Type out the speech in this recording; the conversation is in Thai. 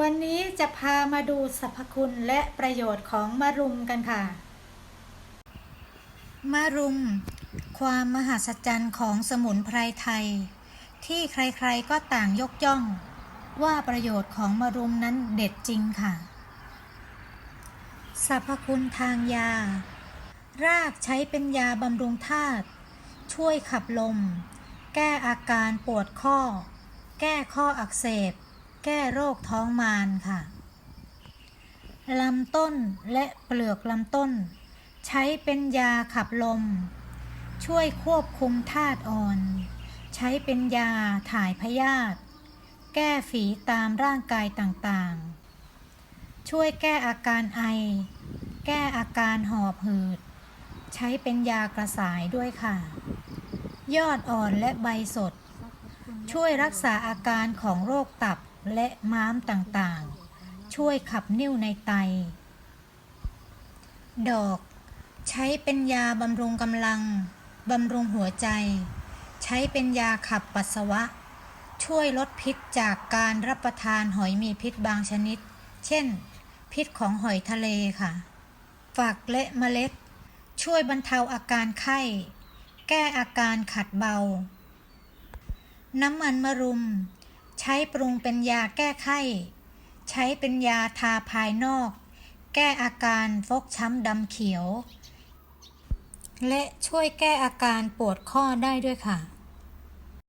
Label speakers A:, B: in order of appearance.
A: วันนี้จะพามาดูสรรพคุณและประโยชน์ของมะรุมกันค่ะ มะรุม ความมหัศจรรย์ของสมุนไพรไทย ที่ใครๆก็ต่างยกย่อง ว่าประโยชน์ของมะรุมนั้นเด็ดจริงค่ะสรรพคุณทางยา รากใช้เป็นยาบำรุงธาตุช่วยขับลม แก้อาการปวดข้อ แก้ข้ออักเสบ แก้โรคท้องมารค่ะลำต้นและเปลือกลำต้น ใช้เป็นยาขับลม ช่วยควบคุมธาตุอ่อน ใช้เป็นยาถ่ายพยาธิแก้ฝีตามร่างกายต่างๆ ช่วยแก้อาการไอ แก้อาการหอบหืด ใช้เป็นยากระสายด้วยค่ะ ยอดอ่อนและใบสด ช่วยรักษาอาการของโรคตับ และม้ามต่างๆ ช่วยขับนิ่วในไต ดอก ใช้เป็นยาบำรุงกำลัง บำรุงหัวใจ ใช้เป็นยาขับปัสสาวะ ช่วยลดพิษจากการรับประทานหอยมีพิษบางชนิด เช่น พิษของหอยทะเลค่ะ ฝักและเมล็ด ช่วยบรรเทาอาการไข้ แก้อาการขัดเบา น้ำมันมะรุม ใช้ปรุงเป็นยาแก้ไข้ ใช้เป็นยาทาภายนอก แก้อาการฟกช้ำดำเขียว และช่วยแก้อาการปวดข้อได้ด้วยค่ะ